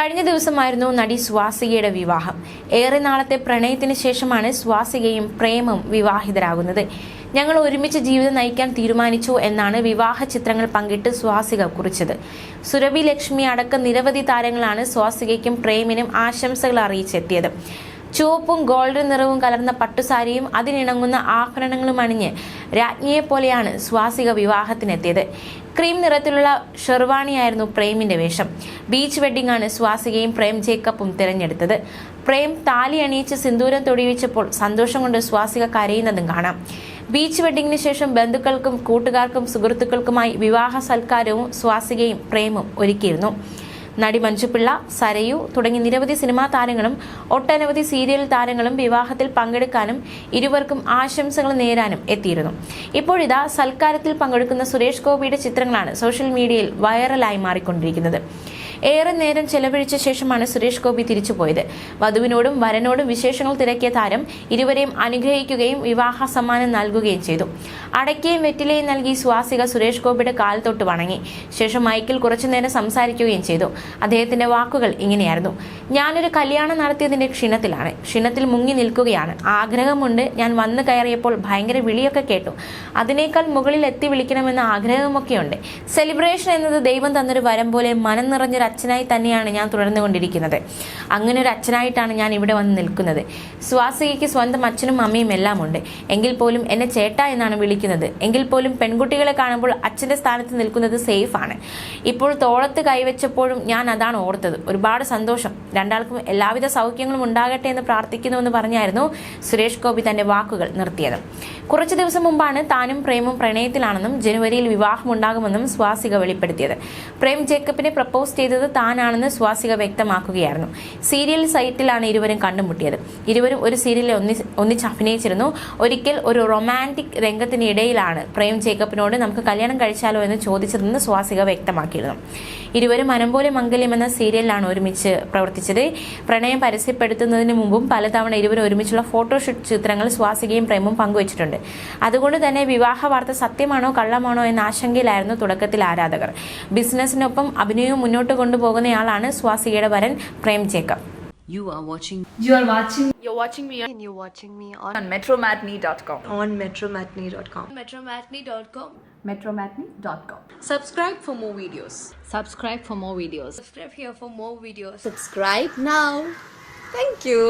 കഴിഞ്ഞ ദിവസമായിരുന്നു നടി സ്വാസികയുടെ വിവാഹം. ഏറെ നാളത്തെ പ്രണയത്തിന് ശേഷമാണ് സ്വാസികയും പ്രേമും വിവാഹിതരാകുന്നത്. ഞങ്ങൾ ഒരുമിച്ച് ജീവിതം നയിക്കാൻ തീരുമാനിച്ചു എന്നാണ് വിവാഹ ചിത്രങ്ങൾ പങ്കിട്ട് സ്വാസിക കുറിച്ചത്. സുരഭി ലക്ഷ്മി അടക്കം നിരവധി താരങ്ങളാണ് സ്വാസികയ്ക്കും പ്രേമിനും ആശംസകൾ അറിയിച്ചെത്തിയത്. ചുവപ്പും ഗോൾഡൻ നിറവും കലർന്ന പട്ടുസാരിയും അതിനിണങ്ങുന്ന ആഭരണങ്ങളും അണിഞ്ഞ് രാജ്ഞിയെ പോലെയാണ് സ്വാസിക വിവാഹത്തിനെത്തിയത്. ക്രീം നിറത്തിലുള്ള ഷെർവാണിയായിരുന്നു പ്രേമിന്റെ വേഷം. ബീച്ച് വെഡിംഗ് ആണ് സ്വാസികയും പ്രേം ജേക്കബും തിരഞ്ഞെടുത്തത്. പ്രേം താലി അണിയിച്ച് സിന്ദൂരം തൊടിയിച്ചപ്പോൾ സന്തോഷം കൊണ്ട് സ്വാസിക കരയുന്നതും കാണാം. ബീച്ച് വെഡ്ഡിങ്ങിന് ശേഷം ബന്ധുക്കൾക്കും കൂട്ടുകാർക്കും സുഹൃത്തുക്കൾക്കുമായി വിവാഹ സൽക്കാരവും സ്വാസികയും പ്രേമും ഒരുക്കിയിരുന്നു. നടി മഞ്ജുപിള്ള സരയു തുടങ്ങി നിരവധി സിനിമാ താരങ്ങളും ഒട്ടനവധി സീരിയൽ താരങ്ങളും വിവാഹത്തിൽ പങ്കെടുക്കാനും ഇരുവർക്കും ആശംസകൾ നേരാനും എത്തിയിരുന്നു. ഇപ്പോഴിതാ സൽക്കാരത്തിൽ പങ്കെടുക്കുന്ന സുരേഷ് ഗോപിയുടെ ചിത്രങ്ങളാണ് സോഷ്യൽ മീഡിയയിൽ വൈറലായി മാറിക്കൊണ്ടിരിക്കുന്നത്. ഏറെ നേരം ചെലവഴിച്ച ശേഷമാണ് സുരേഷ് ഗോപി തിരിച്ചുപോയത്. വധുവിനോടും വരനോടും വിശേഷങ്ങൾ തിരക്കിയ താരം ഇരുവരെയും അനുഗ്രഹിക്കുകയും വിവാഹ സമ്മാനം നൽകുകയും ചെയ്തു. അടയ്ക്കയും വെറ്റിലയും നൽകി സ്വാസിക സുരേഷ് ഗോപിയുടെ കാൽ തൊട്ട് വണങ്ങി. ശേഷം മൈക്കിൽ കുറച്ചുനേരം സംസാരിക്കുകയും ചെയ്തു. അദ്ദേഹത്തിന്റെ വാക്കുകൾ ഇങ്ങനെയായിരുന്നു. ഞാനൊരു കല്യാണം നടത്തിയതിന്റെ ക്ഷീണത്തിലാണ്. ക്ഷീണത്തിൽ മുങ്ങി നിൽക്കുകയാണ്. ആഗ്രഹമുണ്ട്. ഞാൻ വന്നു കയറിയപ്പോൾ ഭയങ്കര വിളിയൊക്കെ കേട്ടു. അതിനേക്കാൾ മുകളിൽ എത്തി വിളിക്കണമെന്ന ആഗ്രഹമൊക്കെയുണ്ട് സെലിബ്രേഷൻ എന്നത് ദൈവം തന്നൊരു വരം പോലെ മനം നിറഞ്ഞൊരു അച്ഛനായി തന്നെയാണ് ഞാൻ തുടർന്നു കൊണ്ടിരിക്കുന്നത് അങ്ങനെ ഒരു അച്ഛനായിട്ടാണ് ഞാൻ ഇവിടെ വന്ന് നിൽക്കുന്നത്. സ്വാസികയ്ക്ക് സ്വന്തം അച്ഛനും അമ്മയും എല്ലാം ഉണ്ട് എങ്കിൽ പോലും എന്നെ ചേട്ട എന്നാണ് വിളിക്കുന്നത്. എങ്കിൽ പോലും പെൺകുട്ടികളെ കാണുമ്പോൾ അച്ഛന്റെ സ്ഥാനത്ത് നിൽക്കുന്നത് സേഫ് ആണ്. ഇപ്പോൾ തോളത്ത് കൈവച്ചപ്പോഴും ഞാൻ അതാണ് ഓർത്തത്. ഒരുപാട് സന്തോഷം. രണ്ടാൾക്കും എല്ലാവിധ സൗഖ്യങ്ങളും ഉണ്ടാകട്ടെ എന്ന് പ്രാർത്ഥിക്കുന്നുവെന്ന് പറഞ്ഞായിരുന്നു സുരേഷ് ഗോപി തന്റെ വാക്കുകൾ നിർത്തിയത്. കുറച്ച് ദിവസം മുമ്പാണ് താനും പ്രേമും പ്രണയത്തിലാണെന്നും ജനുവരിയിൽ വിവാഹമുണ്ടാകുമെന്നും സ്വാസിക വെളിപ്പെടുത്തിയത്. പ്രേം ജേക്കബിനെ പ്രപ്പോസ് ചെയ്തത് താനാണെന്ന് സ്വാസിക വ്യക്തമാക്കുകയായിരുന്നു. സീരിയൽ സൈറ്റിലാണ് ഇരുവരും കണ്ടുമുട്ടിയത്. ഇരുവരും ഒരു സീരിയലിൽ ഒന്നി ഒന്നിച്ച് അഭിനയിച്ചിരുന്നു. ഒരിക്കൽ ഒരു റൊമാന്റിക് രംഗത്തിനിടയിലാണ് പ്രേം ജേക്കബിനോട് നമുക്ക് കല്യാണം കഴിച്ചാലോ എന്ന് ചോദിച്ചതെന്ന് സ്വാസിക വ്യക്തമാക്കിയിരുന്നു. ഇരുവരും മനംപോലെ മംഗല്യം എന്ന സീരിയലിലാണ് ഒരുമിച്ച് പ്രവർത്തിച്ചത്. പ്രണയം പരസ്യപ്പെടുത്തുന്നതിന് മുമ്പും പലതവണ ഇരുവരും ഒരുമിച്ചുള്ള ഫോട്ടോഷൂട്ട് ചിത്രങ്ങൾ സ്വാസികയും പ്രേമും പങ്കുവച്ചിട്ടുണ്ട്. അതുകൊണ്ട് തന്നെ വിവാഹ വാർത്ത സത്യമാണോ കള്ളമാണോ എന്ന ആശങ്കയിലായിരുന്നു തുടക്കത്തിൽ ആരാധകർ. ബിസിനസിനൊപ്പം അഭിനയവും മുന്നോട്ട് കൊണ്ടുപോകുന്നയാളാണ് സ്വാസികയുടെ വരൻ Prem Jacob You are watching You are watching You're watching me on and you're watching me on, on metromatney.com. on metromatney.com. Metromatney.com. metromatney.com. Subscribe for more videos. subscribe for more videos. Subscribe here for more videos. Subscribe now. Thank you.